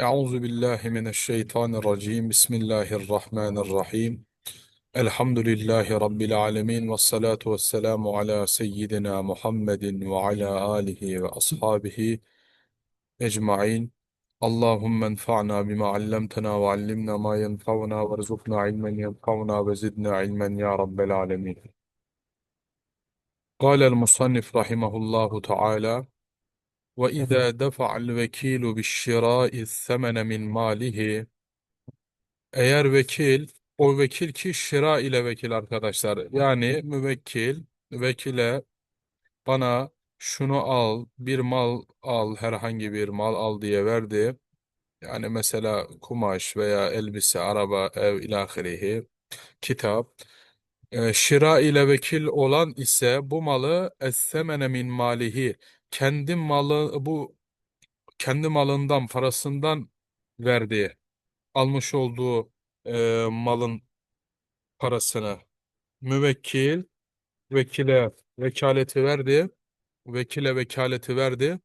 Euzu billahi mineşşeytanirracim. Bismillahirrahmanirrahim. Elhamdülillahi rabbil alamin ve salatu vesselamu ala seyyidina Muhammedin ve ala alihi ve ashabihi ecmaîn. Allahümme enfa'na bima allamtana ve allimna ma yenfa'una verzukna ilmen yenfa'una ve zidna ilmen ya rabbel alamin. Kâlel musannif rahimahullahu teâlâ وإذا دفع الوكيل بالشراء الثمن من ماله Eğer vekil, o vekil ki şira ile vekil arkadaşlar. Yani müvekkil, vekile bana şunu al, bir mal al, herhangi bir mal al diye verdi. Yani mesela kumaş veya elbise, araba, ev ilahirihi, kitap. Ee, şira ile vekil olan ise bu malı essemene min malihi kendi malı bu kendi malından parasından verdi. Almış olduğu e, malın parasını müvekkil vekile vekaleti verdi. Vekile vekaleti verdi.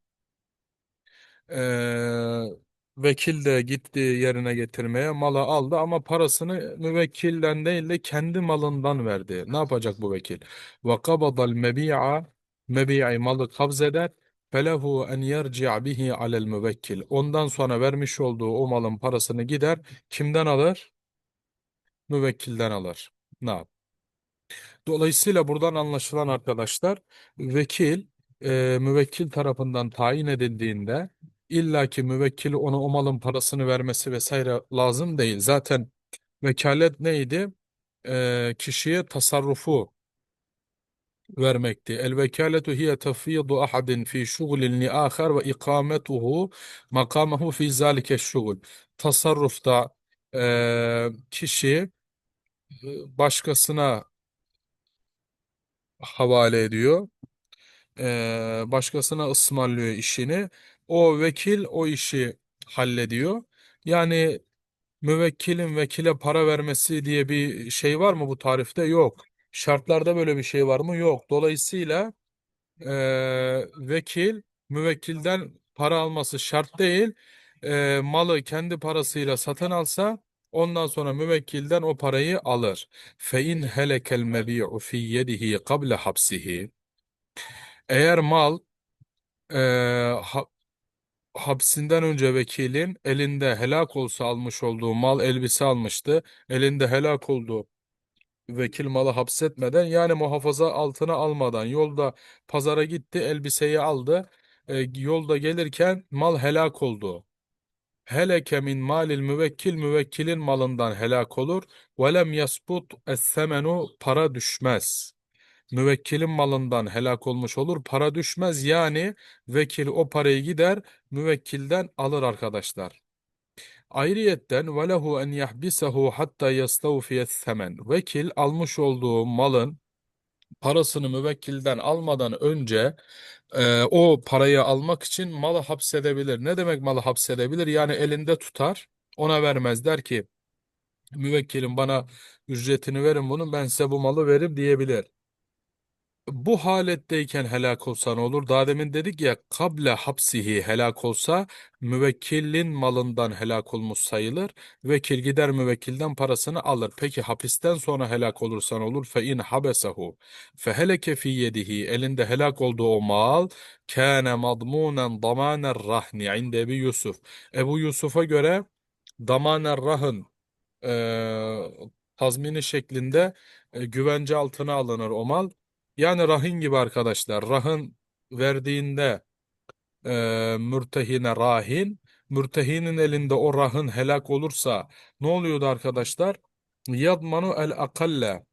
Ee, vekil de gitti yerine getirmeye malı aldı ama parasını müvekkilden değil de kendi malından verdi. Ne yapacak bu vekil? Ve kabadal mebi'a mebi'i malı kabzeder. Felehu en yerci' bihi alel müvekkil. Ondan sonra vermiş olduğu o malın parasını gider. Kimden alır? Müvekkilden alır. Ne yap? Dolayısıyla buradan anlaşılan arkadaşlar vekil e, müvekkil tarafından tayin edildiğinde illaki müvekkili ona o malın parasını vermesi vesaire lazım değil. Zaten vekalet neydi? E, kişiye tasarrufu vermekti. El vekaletu hiye tefvidu ahadin fi şugulin li ve ikametuhu makamahu fi zalike şugul. Tasarrufta e, kişi e, başkasına havale ediyor. Ee, başkasına ısmarlıyor işini. O vekil o işi hallediyor. Yani müvekkilin vekile para vermesi diye bir şey var mı bu tarifte? Yok. Şartlarda böyle bir şey var mı? Yok. Dolayısıyla ee, vekil müvekkilden para alması şart değil. Ee, malı kendi parasıyla satın alsa ondan sonra müvekkilden o parayı alır. İn helekel mebi'u fi yedihi qabla hapsihi eğer mal e, ha- hapsinden önce vekilin elinde helak olsa almış olduğu mal elbise almıştı. Elinde helak oldu. Vekil malı hapsetmeden yani muhafaza altına almadan yolda pazara gitti elbiseyi aldı. E, yolda gelirken mal helak oldu. Heleke min malil müvekkil müvekkilin malından helak olur. Ve lem yasbut es-semenu para düşmez müvekkilin malından helak olmuş olur. Para düşmez yani vekil o parayı gider müvekkilden alır arkadaşlar. Ayrıyetten velehu en yahbisehu hatta yestavfiye semen. Vekil almış olduğu malın parasını müvekkilden almadan önce e, o parayı almak için malı hapsedebilir. Ne demek malı hapsedebilir? Yani elinde tutar, ona vermez der ki müvekkilim bana ücretini verin bunun ben size bu malı veririm diyebilir. Bu haletteyken helak olsa ne olur? Daha demin dedik ya kable hapsihi helak olsa müvekkilin malından helak olmuş sayılır. Vekil gider müvekkilden parasını alır. Peki hapisten sonra helak olursa ne olur? Fe in habesahu fe heleke fi yedihi elinde helak olduğu o mal kâne madmunen damaner rahni inde Ebu Yusuf. Ebu Yusuf'a göre damaner rahın e, tazmini şeklinde e, güvence altına alınır o mal. Yani rahin gibi arkadaşlar. Rahın verdiğinde e, mürtehine rahin, mürtehinin elinde o rahın helak olursa ne oluyordu arkadaşlar? Yadmanu el akalle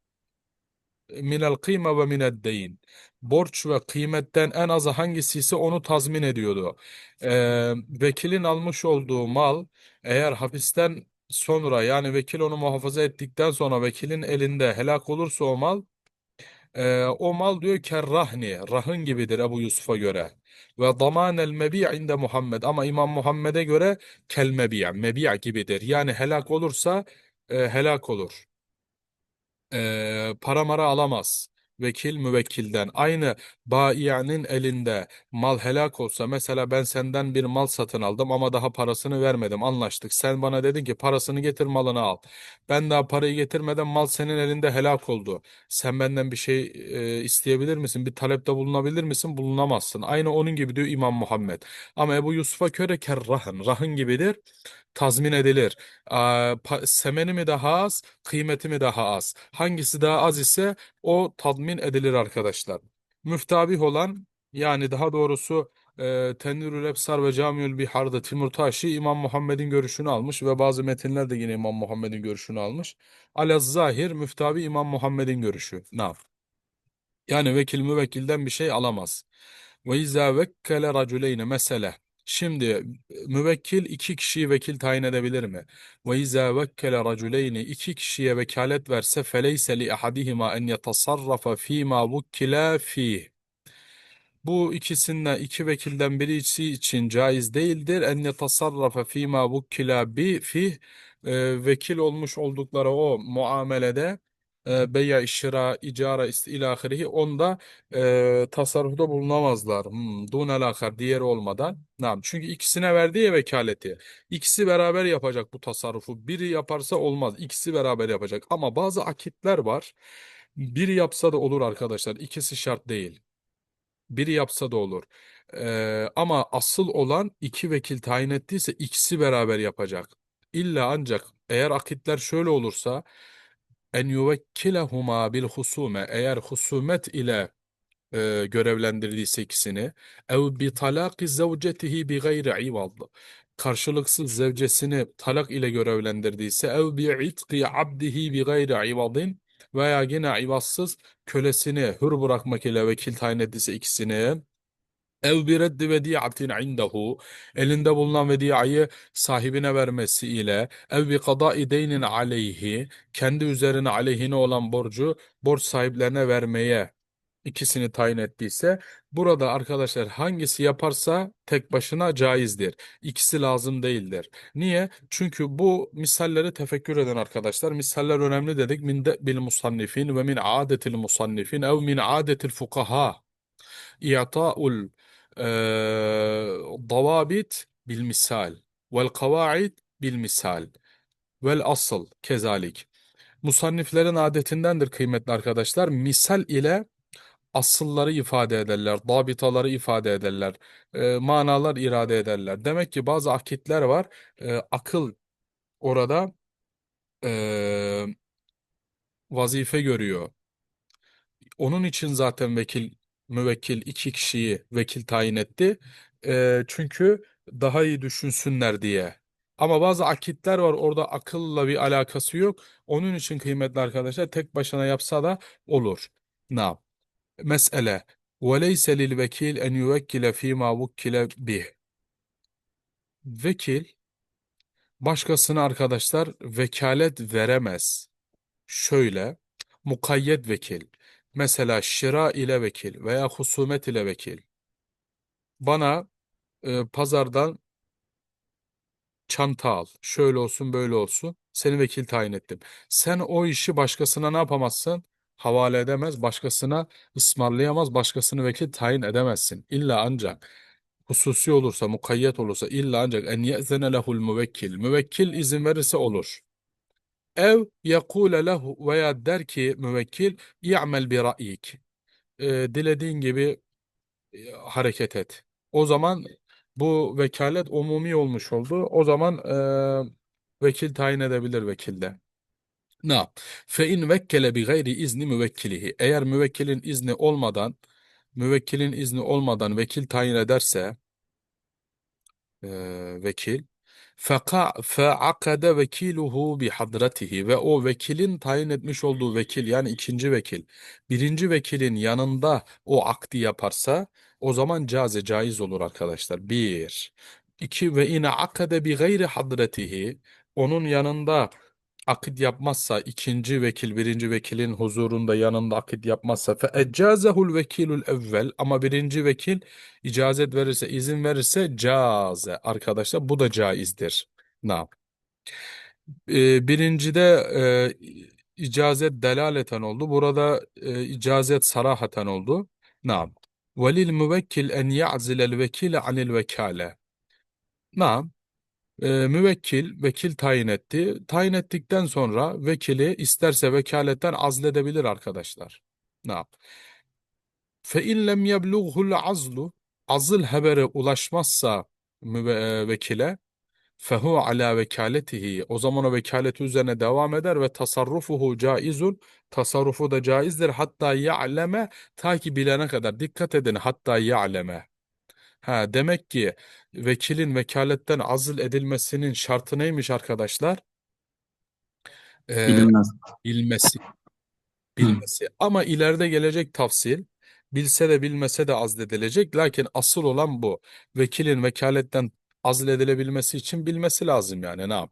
minel kıyme ve mined deyin. Borç ve kıymetten en azı hangisi ise onu tazmin ediyordu. Ee, vekilin almış olduğu mal eğer hapisten sonra yani vekil onu muhafaza ettikten sonra vekilin elinde helak olursa o mal ee, o mal diyor kerrahni, rahın gibidir Ebu Yusuf'a göre. Ve damanel mebi' inde Muhammed ama İmam Muhammed'e göre kel mebi' mebi' gibidir. Yani helak olursa e, helak olur. E, para mara alamaz. Vekil müvekkilden. Aynı baiyenin elinde mal helak olsa mesela ben senden bir mal satın aldım ama daha parasını vermedim anlaştık. Sen bana dedin ki parasını getir malını al. Ben daha parayı getirmeden mal senin elinde helak oldu. Sen benden bir şey e, isteyebilir misin? Bir talepte bulunabilir misin? Bulunamazsın. Aynı onun gibi diyor İmam Muhammed. Ama Ebu Yusuf'a göre kerrahın. Rahın gibidir tazmin edilir. Pa- semeni mi daha az, kıymeti mi daha az? Hangisi daha az ise o tazmin edilir arkadaşlar. Müftabih olan yani daha doğrusu e, Tenvirül Efsar ve Camiül Bihar'da Timur Taşi İmam Muhammed'in görüşünü almış ve bazı metinler de yine İmam Muhammed'in görüşünü almış. Alaz Zahir Müftabi İmam Muhammed'in görüşü. Nav. Yani vekil müvekkilden bir şey alamaz. Ve izâ vekkele raculeyne mesele. Şimdi müvekkil iki kişiyi vekil tayin edebilir mi? Ve izâ vekkele raculeyni iki kişiye vekalet verse feleyse li ahadihima en yetasarrafa fîmâ vukkila fîh. Bu ikisinden iki vekilden birisi için caiz değildir. En yetasarrafa fîmâ vukkila bi fih e, vekil olmuş oldukları o muamelede beya, şira, icara, ilahirihi onda e, tasarrufta bulunamazlar. Hmm, dunel ahar diğeri olmadan. Nam. Çünkü ikisine verdiği ya vekaleti. İkisi beraber yapacak bu tasarrufu. Biri yaparsa olmaz. İkisi beraber yapacak. Ama bazı akitler var. Biri yapsa da olur arkadaşlar. İkisi şart değil. Biri yapsa da olur. Ee, ama asıl olan iki vekil tayin ettiyse ikisi beraber yapacak. İlla ancak eğer akitler şöyle olursa en yuvekkilehuma bil husume. Eğer husumet ile e, görevlendirdiyse ikisini ev bi talaki zevcetihi bi gayri ivad. Karşılıksız zevcesini talak ile görevlendirdiyse ev bi itqi abdihi bi gayri ivadin veya yine ivazsız kölesini hür bırakmak ile vekil tayin ettiyse ikisini ev bi reddi vediatin indehu elinde bulunan vediayı sahibine vermesi ile ev bi kadai deynin aleyhi kendi üzerine aleyhine olan borcu borç sahiplerine vermeye ikisini tayin ettiyse burada arkadaşlar hangisi yaparsa tek başına caizdir. İkisi lazım değildir. Niye? Çünkü bu misalleri tefekkür eden arkadaşlar misaller önemli dedik. Min de bil musannifin ve min adetil musannifin ev min adetil fukaha i'ta'ul davabit bil misal vel kavaid bil misal vel asıl kezalik. Musanniflerin adetindendir kıymetli arkadaşlar. Misal ile asılları ifade ederler, dabitaları ifade ederler, e, manalar irade ederler. Demek ki bazı akitler var. E, akıl orada e, vazife görüyor. Onun için zaten vekil, müvekkil iki kişiyi vekil tayin etti. E, çünkü daha iyi düşünsünler diye. Ama bazı akitler var orada akılla bir alakası yok. Onun için kıymetli arkadaşlar tek başına yapsa da olur. Ne Mesele وَلَيْسَ لِلْوَكِيلِ اَنْ يُوَكِّلَ ف۪ي مَا وُكِّلَ bih. Vekil başkasına arkadaşlar vekalet veremez. Şöyle mukayyet vekil. Mesela şira ile vekil veya husumet ile vekil. Bana e, pazardan çanta al. Şöyle olsun böyle olsun. Seni vekil tayin ettim. Sen o işi başkasına ne yapamazsın? Havale edemez, başkasına ısmarlayamaz, başkasını vekil tayin edemezsin. İlla ancak hususi olursa, mukayyet olursa illa ancak en ye'zene lehul müvekkil. Müvekkil izin verirse olur. Ev yekule lehu veya der ki müvekkil i'mel bi ra'yik. E, dilediğin gibi e, hareket et. O zaman bu vekalet umumi olmuş oldu. O zaman e, vekil tayin edebilir vekilde. Ne? Fe in vekkele bi gayri izni müvekkilihi. Eğer müvekkilin izni olmadan müvekkilin izni olmadan vekil tayin ederse e, vekil feakade vekiluhu hadratihi ve o vekilin tayin etmiş olduğu vekil yani ikinci vekil birinci vekilin yanında o akdi yaparsa o zaman caze caiz olur arkadaşlar. Bir. İki ve ine akade bi gayri hadratihi onun yanında akit yapmazsa ikinci vekil birinci vekilin huzurunda yanında akit yapmazsa fe eccazehul vekilul evvel ama birinci vekil icazet verirse izin verirse caze arkadaşlar bu da caizdir. Yap? Ee, birincide icazet delaleten oldu. Burada e, icazet sarahaten oldu. Naam. Velil müvekkil en ya'zilel vekile anil vekale. Naam. E, müvekkil vekil tayin etti. Tayin ettikten sonra vekili isterse vekaletten azledebilir arkadaşlar. Naam. Fe in lem yeblughul azlu azıl habere ulaşmazsa e, vekile fehu ala vekaletihi o zaman o vekaleti üzerine devam eder ve tasarrufuhu caizun tasarrufu da caizdir hatta ya'leme ta ki bilene kadar dikkat edin hatta ya'leme ha demek ki vekilin vekaletten azıl edilmesinin şartı neymiş arkadaşlar? Ee, Bilinmez. bilmesi. Bilmesi. Ama ileride gelecek tafsil. Bilse de bilmese de azledilecek lakin asıl olan bu. Vekilin vekaletten azledilebilmesi için bilmesi lazım yani. Ne yap?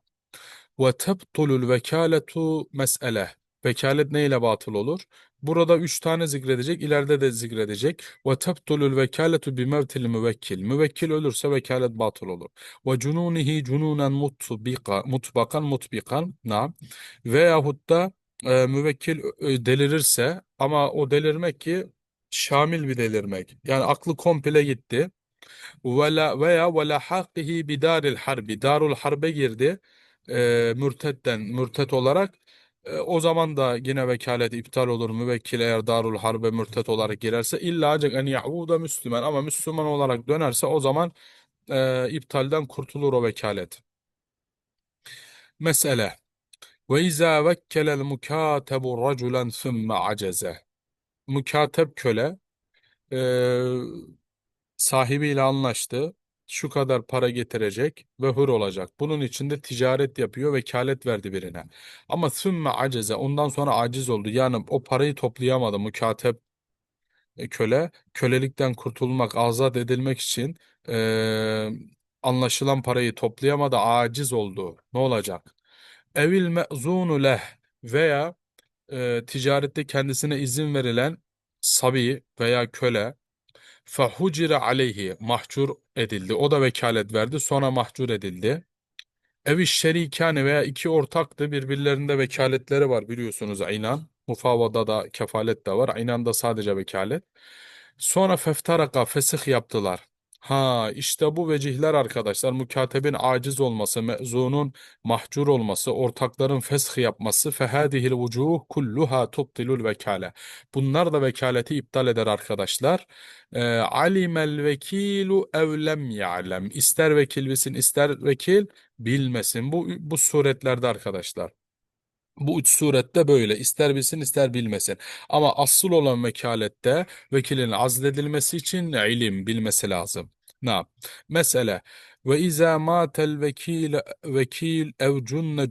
Ve tebtulul vekaletu mes'ele. Vekalet neyle batıl olur? Burada üç tane zikredecek, ileride de zikredecek. Ve tebtulul vekaletu bi mevtil müvekkil. Müvekkil ölürse vekalet batıl olur. Ve cununihi cununen mutbika, mutbakan mutbikan. Naam. Veyahut da e, müvekkil e, delirirse ama o delirmek ki şamil bir delirmek. Yani aklı komple gitti. Vela veya ve lahaqihi bidaril harbi. Darul harbe girdi. E, mürtetten mürtet olarak. E, o zaman da yine vekalet iptal olur. Müvekkil eğer darul harbe mürtet olarak girerse illa ancak en yahuda Müslüman ama Müslüman olarak dönerse o zaman e, iptalden kurtulur o vekalet. Mesele ve izâ vekkelel mukâtebu raculen thumme aceze. Mükatep köle e, sahibiyle anlaştı. Şu kadar para getirecek ve hır olacak. Bunun için de ticaret yapıyor, vekalet verdi birine. Ama sümme aceze ondan sonra aciz oldu. Yani o parayı toplayamadı mükatep e, köle. Kölelikten kurtulmak, azat edilmek için e, anlaşılan parayı toplayamadı, aciz oldu. Ne olacak? Evil me'zunu leh veya e, ticarette kendisine izin verilen sabi veya köle Fehucire aleyhi mahcur edildi. O da vekalet verdi. Sonra mahcur edildi. Evi şerikane veya iki ortaktı. Birbirlerinde vekaletleri var biliyorsunuz inan. Mufavada da kefalet de var. İnanda sadece vekalet. Sonra feftaraka fesih yaptılar. Ha işte bu vecihler arkadaşlar mükatebin aciz olması, mezunun mahcur olması, ortakların fesh yapması fehadihil vucuh kulluha tubtilul vekale. Bunlar da vekaleti iptal eder arkadaşlar. E, alimel vekilu ev lem ya'lem. İster vekil bilsin ister vekil bilmesin. Bu, bu suretlerde arkadaşlar. Bu üç surette böyle. İster bilsin ister bilmesin. Ama asıl olan vekalette vekilin azledilmesi için ilim bilmesi lazım. Ne yap? Mesela ve izâ mâtel vekil vekil ev cunne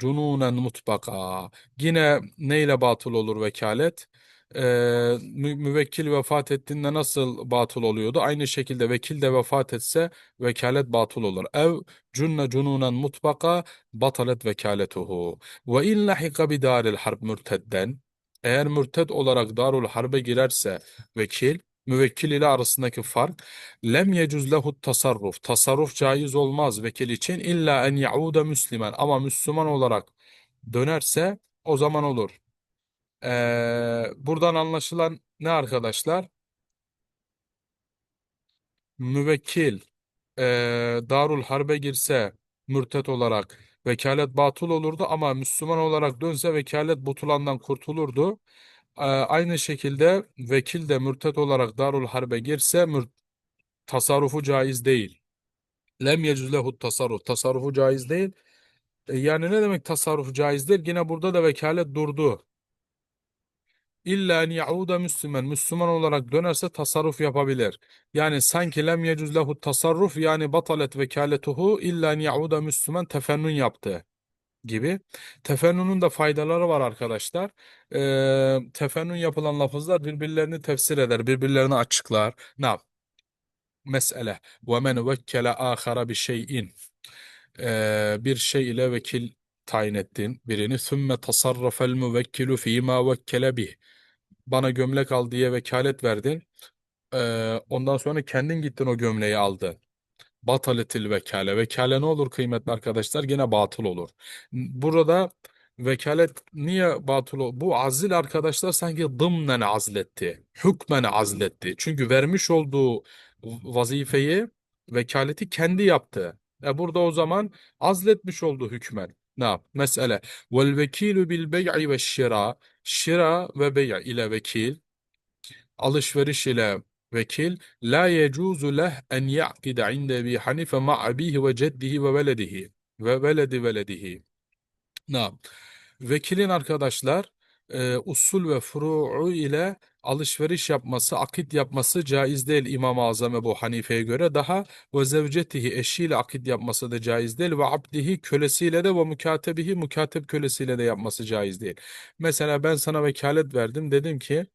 mutbaka. Yine neyle batıl olur vekalet? Mü- müvekkil vefat ettiğinde nasıl batıl oluyordu? Aynı şekilde vekil de vefat etse vekalet batıl olur. Ev cunne cununen mutbaka batalet vekaletuhu. Ve in lahika bi harb mürtedden eğer mürted olarak darul harbe girerse vekil müvekkil ile arasındaki fark lem yecuz lehu tasarruf tasarruf caiz olmaz vekil için illa en yauda müslimen ama Müslüman olarak dönerse o zaman olur. Ee, buradan anlaşılan ne arkadaşlar? Müvekkil e, Darul Harbe girse mürtet olarak vekalet batıl olurdu ama Müslüman olarak dönse vekalet butulandan kurtulurdu. E, aynı şekilde vekil de mürtet olarak Darul Harbe girse mür tasarrufu caiz değil. Lem yecüz lehu tasarruf. Tasarrufu caiz değil. E, yani ne demek tasarrufu caiz? Yine burada da vekalet durdu. İlla en yauda Müslüman, Müslüman olarak dönerse tasarruf yapabilir. Yani sanki lem yecüz lehu tasarruf yani batalet vekaletuhu illa en yauda Müslüman tefennün yaptı gibi. Tefennünün de faydaları var arkadaşlar. Ee, tefennün yapılan lafızlar birbirlerini tefsir eder, birbirlerini açıklar. Ne? Mesele. Ve men vekkele ahara bir şeyin. Ee, bir şey ile vekil tayin ettin birini. Sümme tasarrafel müvekkilu fîmâ vekkele bih bana gömlek al diye vekalet verdin. Ee, ondan sonra kendin gittin o gömleği aldın. Bataletil vekale. Vekale ne olur kıymetli arkadaşlar? Gene batıl olur. Burada Vekalet niye batıl ol- Bu azil arkadaşlar sanki dımnen azletti. Hükmen azletti. Çünkü vermiş olduğu vazifeyi vekaleti kendi yaptı. E burada o zaman azletmiş oldu hükmen. Yap? Mesele. Vel vekilu bil bey'i ve şira. Şira ve bey' ile vekil. Alışveriş ile vekil. La yecuzu leh en ya'kide inde bi hanife ma abihi ve ceddihi ve veledihi. Ve veledi veledihi. Nam. Vekilin arkadaşlar e, usul ve furu'u ile alışveriş yapması, akit yapması caiz değil İmam-ı Azam Ebu Hanife'ye göre. Daha ve zevcetihi eşiyle akit yapması da caiz değil ve abdihi kölesiyle de ve mukatebihi mukatep kölesiyle de yapması caiz değil. Mesela ben sana vekalet verdim. Dedim ki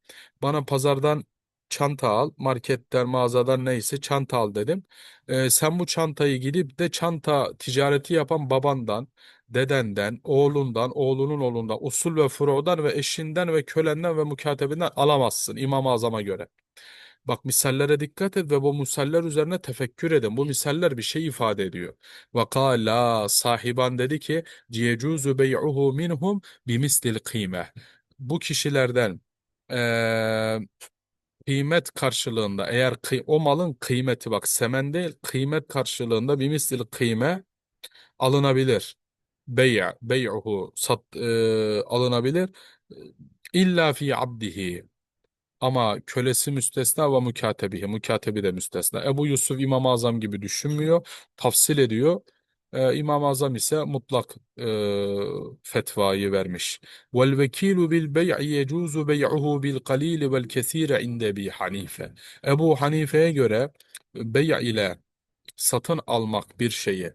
bana pazardan çanta al, marketten, mağazadan neyse çanta al dedim. E, sen bu çantayı gidip de çanta ticareti yapan babandan dedenden, oğlundan, oğlunun oğlundan, usul ve furu'dan ve eşinden ve kölenden ve mukatebinden alamazsın İmam-ı Azam'a göre. Bak misallere dikkat et ve bu misaller üzerine tefekkür edin. Bu misaller bir şey ifade ediyor. Ve kâlâ sahiban dedi ki ciyecuzu bey'uhu minhum bimislil kıyme. Bu kişilerden eee, kıymet karşılığında eğer kıy- o malın kıymeti bak semen değil kıymet karşılığında bimislil kıyme alınabilir. Bey' bey'uhu sat e, alınabilir. İlla fi abdihi ama kölesi müstesna ve mukatebihi. Mukatebi de müstesna. Ebu Yusuf İmam-ı Azam gibi düşünmüyor. Tafsil ediyor. Ee, İmam-ı Azam ise mutlak e, fetvayı vermiş. Vel vekilu bil bey'i yecuzu bey'uhu bil qalili vel kesire inde Ebi Hanife. Ebu Hanife'ye göre bey' ile satın almak bir şeyi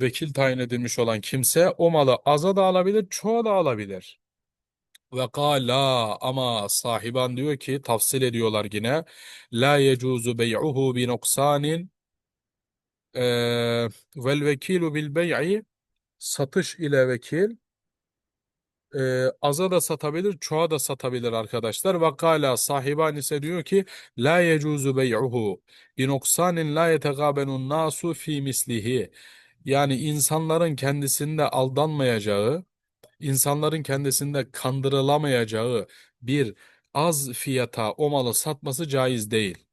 vekil tayin edilmiş olan kimse o malı aza da alabilir, çoğa da alabilir. Ve kâlâ ama sahiban diyor ki tafsil ediyorlar yine la yecuzu bey'uhu bi noksanin eee, vel vekilu bil bey'i satış ile vekil e, aza da satabilir, çoğa da satabilir arkadaşlar. Ve kâlâ sahiban ise diyor ki la yecuzu bey'uhu bi noksanin la yetegâbenun nasu fi mislihi yani insanların kendisinde aldanmayacağı insanların kendisinde kandırılamayacağı bir az fiyata o malı satması caiz değil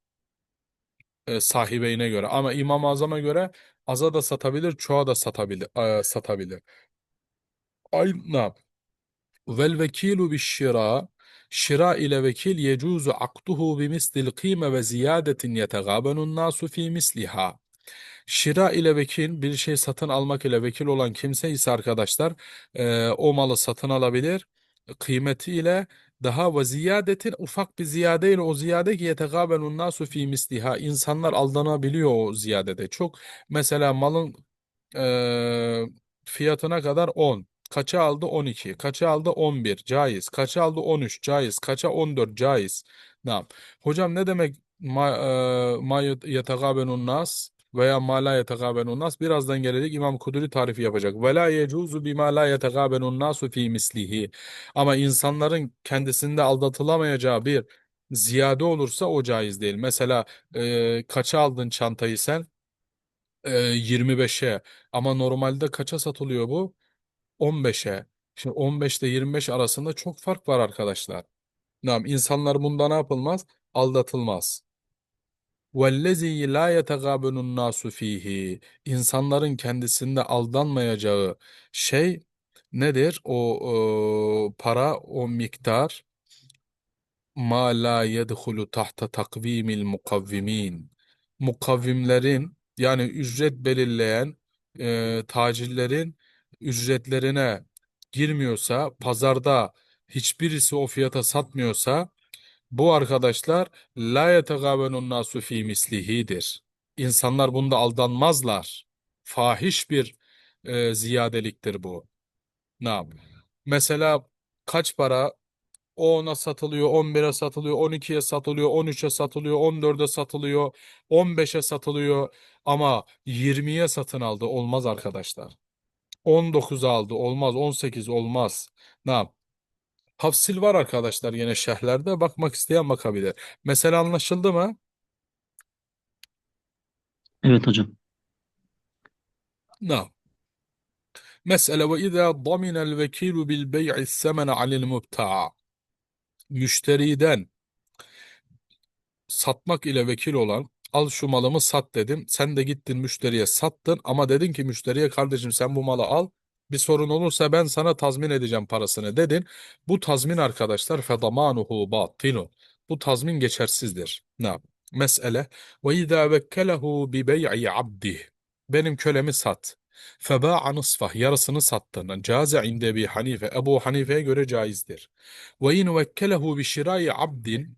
e, sahibeyine göre. Ama İmam-ı Azam'a göre aza da satabilir, çoğa da satabilir. e, satabilir. Ayna vel vekilu bi şira şira ile vekil yecuzu akduhu bi mislil kıyme ve ziyadetin yetegâbenun nasu fi misliha. Şira ile vekil bir şey satın almak ile vekil olan kimse ise arkadaşlar e, o malı satın alabilir. Kıymetiyle daha ve ziyadetin ufak bir ziyade ile o ziyade ki yetegâbenun nasu fi misliha. İnsanlar aldanabiliyor o ziyadede. Çok mesela malın e, fiyatına kadar 10. Kaça aldı 12. Kaça aldı 11. Caiz. Kaça aldı 13. Caiz. Kaça 14. Caiz. Tamam. Hocam ne demek ma, e, ma yetegâbenun nas? Veya ma la yetegâbenun nas birazdan gelecek İmam Kuduri tarifi yapacak. Ve la yecuzu bima la yetegâbenun nasu fi mislihi. Ama insanların kendisinde aldatılamayacağı bir ziyade olursa o caiz değil. Mesela e, kaça aldın çantayı sen? E, 25'e. Ama normalde kaça satılıyor bu? 15'e. Şimdi 15 ile 25 arasında çok fark var arkadaşlar. Tamam, insanlar bunda ne yapılmaz? Aldatılmaz. وَالَّذ۪ي لَا يَتَغَابَنُ النَّاسُ ف۪يهِ İnsanların kendisinde aldanmayacağı şey nedir? O, o para, o miktar ma la yedhulu tahta takvimil mukavvimin. Mukavvimlerin yani ücret belirleyen e, tacirlerin ücretlerine girmiyorsa, pazarda hiçbirisi o fiyata satmıyorsa bu arkadaşlar la yetegâbenun nasu fî mislihidir. İnsanlar bunda aldanmazlar. Fahiş bir e, ziyadeliktir bu. Ne? Mesela kaç para? O ona satılıyor, 11'e satılıyor, 12'ye satılıyor, 13'e satılıyor, 14'e satılıyor, 15'e satılıyor ama 20'ye satın aldı olmaz arkadaşlar. 19'a aldı olmaz, 18 olmaz. Ne yap? Tafsil var arkadaşlar yine şerhlerde. Bakmak isteyen bakabilir. Mesela anlaşıldı mı? Evet hocam. Ne? Mesele ve izâ daminel vekilu bil bey'i semene alel mubta'a. Müşteriden satmak ile vekil olan al şu malımı sat dedim. Sen de gittin müşteriye sattın ama dedin ki müşteriye kardeşim sen bu malı al. Bir sorun olursa ben sana tazmin edeceğim parasını dedin. Bu tazmin arkadaşlar fedamanuhu batilun. Bu tazmin geçersizdir. Ne yap? Mesele ve izâ vekkelehu bi bey'i abdih. Benim kölemi sat. Feba'a nısfah yarısını sattın. Caze inde Ebi Hanife. Ebu Hanife'ye göre caizdir. Ve in vekkelehu bi şirai abdin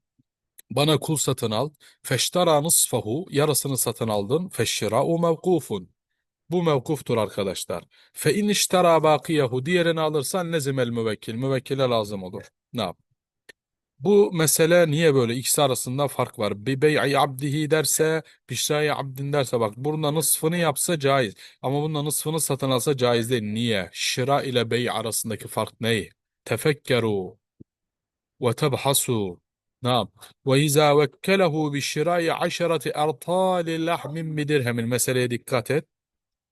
bana kul satın al. Feştara nısfahu yarısını satın aldın. Feşşira'u mevkufun. Bu mevkuftur arkadaşlar. Fe in iştara bakiyehu diğerini alırsan lezimel müvekkil. Müvekkile lazım olur. Ne yap? Bu mesele niye böyle? İkisi arasında fark var. Bir bey'i abdihi derse, bişrai abdin derse bak burada nısfını yapsa caiz. Ama bunda nısfını satın alsa caiz değil. Niye? Şira ile bey arasındaki fark ne? Tefekkeru ve tebhasu. Nam. Ve izâ vekkelehu bişirai aşerati ertâli lahmin bidirhemin. Meseleye dikkat et.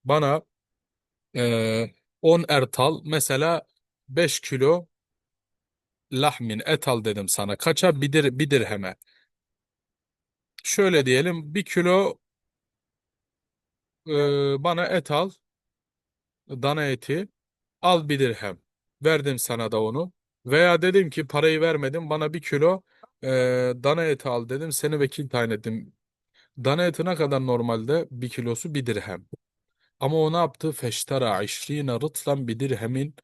Bana eee 10 ertal mesela 5 kilo lahmin et al dedim sana. Kaça? Bir, dir, bir dirheme. Şöyle diyelim bir kilo eee, bana et al. Dana eti. Al bir dirhem. Verdim sana da onu. Veya dedim ki parayı vermedim bana bir kilo eee, dana eti al dedim. Seni vekil tayin ettim. Dana eti ne kadar normalde? Bir kilosu bir dirhem. Ama o ne yaptı? Feştara işrine rıtlan bir dirhemin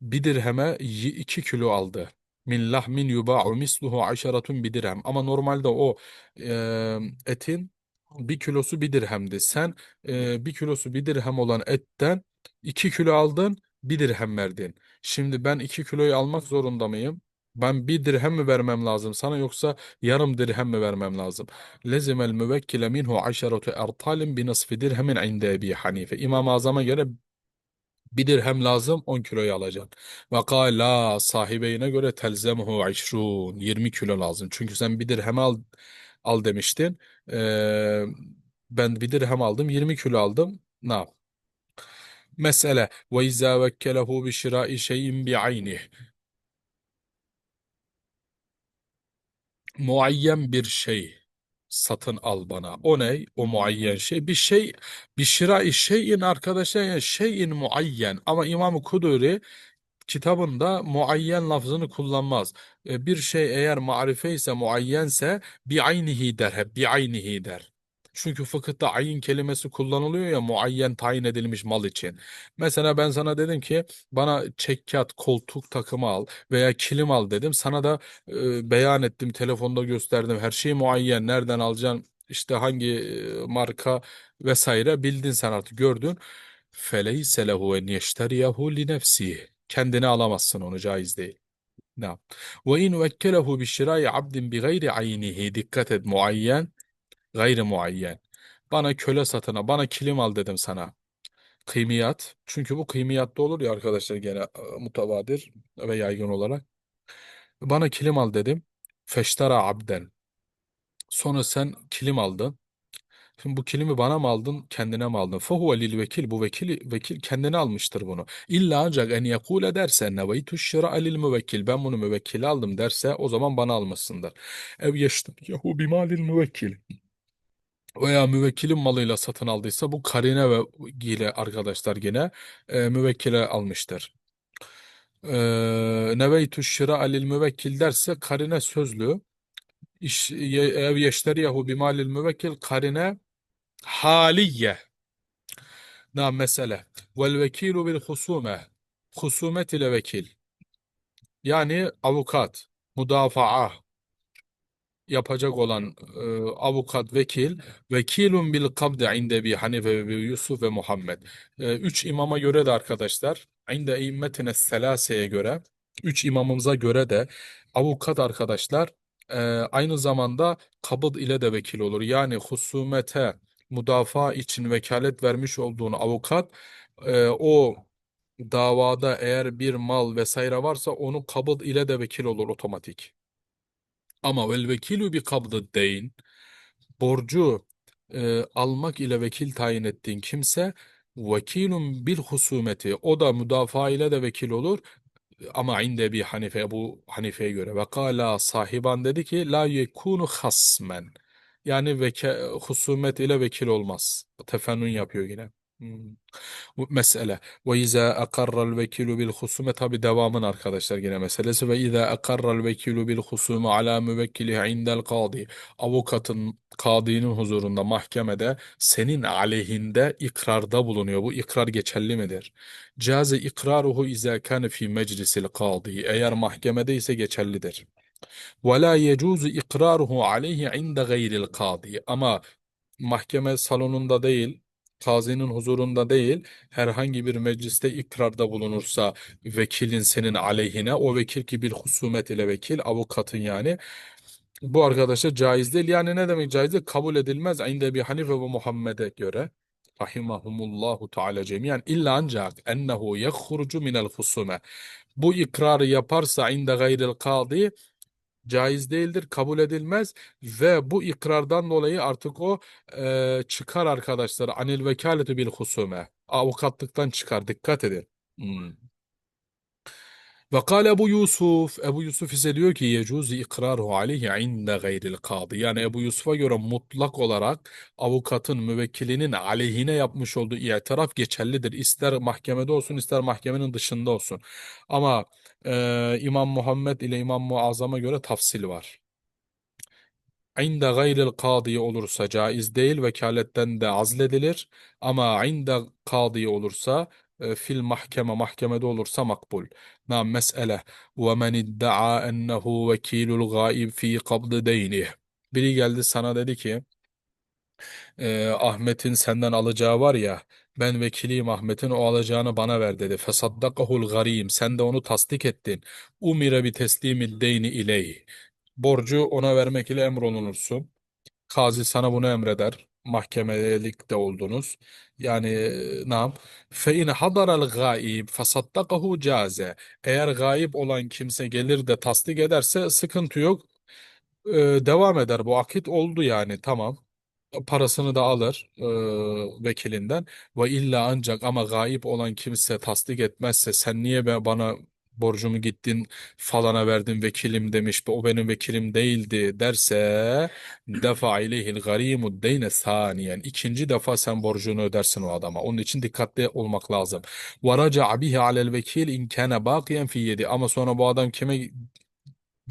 bir dirheme y- iki kilo aldı. Min lahmin yuba'u misluhu aşaratun bir dirhem. Ama normalde o e, etin bir kilosu bir dirhemdi. Sen e, bir kilosu bir dirhem olan etten iki kilo aldın bir dirhem verdin. Şimdi ben iki kiloyu almak zorunda mıyım? Ben bir dirhem mi vermem lazım sana yoksa yarım dirhem mi vermem lazım? Lezimel müvekkile minhu aşeretu ertalin bi nasfi dirhemin inde Ebi Hanife. İmam-ı Azam'a göre bir dirhem lazım 10 kiloyu alacaksın. Ve kâlâ sahibeyine göre telzemuhu işrûn 20 kilo lazım. Çünkü sen bir dirhem al, al demiştin. Ee, ben bir dirhem aldım 20 kilo aldım. Ne yap? Mesele ve izâ vekkelehu bi şirâi şeyin bi aynih. Muayyen bir şey satın al bana. O ne? O muayyen şey. Bir şey, bir şirai şeyin arkadaşlar yani şeyin muayyen. Ama İmam-ı Kuduri kitabında muayyen lafzını kullanmaz. E, bir şey eğer marife ise muayyense bi aynihi der hep bi aynihi der. Çünkü fıkıhta ayin kelimesi kullanılıyor ya muayyen tayin edilmiş mal için. Mesela ben sana dedim ki bana çekyat, koltuk takımı al veya kilim al dedim. Sana da e, beyan ettim, telefonda gösterdim. Her şey muayyen. Nereden alacaksın? İşte hangi marka vesaire bildin sen artık gördün. Lehu en yeşteriyahu li nefsihi. Kendine alamazsın onu caiz değil. Yap? Ve in vekkelehu bi şirai abdin bi gayri aynihi. Dikkat et muayyen Gayri muayyen. Bana köle satına, bana kilim al dedim sana. Kıymiyat. Çünkü bu kıymiyatta olur ya arkadaşlar gene e, mutavadir ve yaygın olarak. Bana kilim al dedim. Feştara abden. Sonra sen kilim aldın. Şimdi bu kilimi bana mı aldın, kendine mi aldın? Fehuve lil vekil. Bu vekil, vekil kendine almıştır bunu. İlla ancak en yekule derse neveytu şıra lil müvekkil. Ben bunu müvekkile aldım derse o zaman bana almışsındır. Ev yeşteriyahu bimalil müvekkil. Veya müvekkilin malıyla satın aldıysa bu karine ve ile arkadaşlar gene e, müvekkile almıştır. E, neveytü şira lil müvekkil derse karine sözlü. İş, ye, ev yeşteriyahu bimalil müvekkil karine haliye. Na mesele. Vel vekilu bil husume. Husumet ile vekil. Yani avukat mudafaa yapacak olan e, avukat, vekil, vekilun bil kabde inde bi Hanife ve Yusuf ve Muhammed. E, üç imama göre de arkadaşlar, inde immetine selaseye göre, üç imamımıza göre de avukat arkadaşlar e, aynı zamanda kabıd ile de vekil olur. Yani husumete, müdafaa için vekalet vermiş olduğun avukat, e, o davada eğer bir mal vesaire varsa onu kabıd ile de vekil olur otomatik. Ama vel vekilu bi kabdı deyn borcu e, almak ile vekil tayin ettiğin kimse vekilun bil husumeti. O da müdafaa ile de vekil olur. Ama inde bir Hanife bu Hanife'ye göre ve kala sahiban dedi ki la yekunu hasmen. Yani veke, husumet ile vekil olmaz. Tefennün yapıyor yine. Hmm. Mesele. Ve izâ akarral vekilu bil husume tabi devamın arkadaşlar yine meselesi. Ve izâ akarral vekilu bil husume ala müvekkilihi indel kadi. Avukatın kadinin huzurunda mahkemede senin aleyhinde ikrarda bulunuyor. Bu ikrar geçerli midir? Caze ikraruhu izâ kâne fî meclisil kadi. Eğer mahkemede ise geçerlidir. Ve la yecuzu ikraruhu aleyhi inde gayril kadi. Ama mahkeme salonunda değil, kazinin huzurunda değil, herhangi bir mecliste ikrarda bulunursa vekilin senin aleyhine, o vekil ki bir husumet ile vekil, avukatın yani, bu arkadaşa caiz değil. Yani ne demek caiz değil? Kabul edilmez. İnde bir Hanife ve Muhammed'e göre rahimahumullahu teala cemiyen illa ancak ennehu yehrucu minel husume. Bu ikrarı yaparsa inde gayril kadi caiz değildir, kabul edilmez ve bu ikrardan dolayı artık o e, çıkar arkadaşlar. Anil vekaleti bil husume. Avukatlıktan çıkar. Dikkat edin. Hmm. Ve kâle Ebu Yusuf. Ebu Yusuf ise diyor ki yecuzu ikraruhu aleyhi inde gayril kadı. Yani Ebu Yusuf'a göre mutlak olarak avukatın müvekkilinin aleyhine yapmış olduğu itiraf geçerlidir. İster mahkemede olsun ister mahkemenin dışında olsun. Ama e, İmam Muhammed ile İmam Muazzam'a göre tafsil var. İnde gayril kadı olursa caiz değil, vekaletten de azledilir. Ama inde kadı olursa e, fil mahkeme mahkemede olursa makbul. Nam mesele ve men idda'a ennehu vekilul gaib fi qabd deynih. Biri geldi sana dedi ki e, Ahmet'in senden alacağı var ya ben vekiliyim Ahmet'in o alacağını bana ver dedi. Fesaddakahul garim sen de onu tasdik ettin. Umire bi teslimi deyni ileyh. Borcu ona vermek ile emrolunursun. Kazi sana bunu emreder. Mahkemelikte oldunuz. Yani nam fe in hadaral gaib fasaddakahu caze. Eğer gaib olan kimse gelir de tasdik ederse sıkıntı yok. Ee, devam eder. Bu akit oldu yani tamam parasını da alır e, vekilinden. Ve illa ancak ama gayip olan kimse tasdik etmezse sen niye be bana borcumu gittin falana verdin vekilim demiş o benim vekilim değildi derse defa ileyhil garimud deyne saniyen. İkinci defa sen borcunu ödersin o adama. Onun için dikkatli olmak lazım. Ve raca bihi alel vekil in kana baqiyen fi yedi. Ama sonra bu adam kime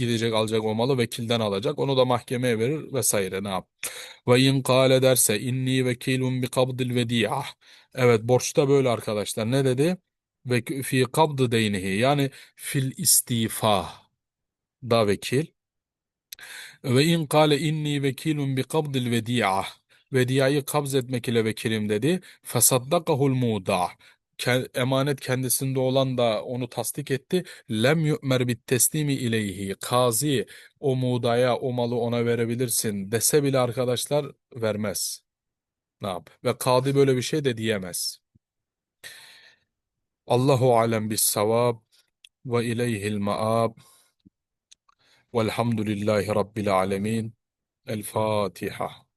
gidecek alacak o malı vekilden alacak. Onu da mahkemeye verir vesaire ne yap. Ve in kâle derse inni vekilun bi kabdil vedi'ah. Evet borçta böyle arkadaşlar. Ne dedi? Ve fi kabdı deynihi yani fil istifa da vekil. Ve in kâle inni vekilun bi kabdil vedi'ah. Vediyayı kabz etmek ile vekilim dedi. Fesaddakahul muda emanet kendisinde olan da onu tasdik etti. Lem yu'mer bit teslimi ileyhi. Kazi o muğdaya o malı ona verebilirsin dese bile arkadaşlar vermez. Ne yap? Ve kadı böyle bir şey de diyemez. Allahu alem bis savab ve ileyhil maab. Velhamdülillahi Rabbil alemin. El Fatiha.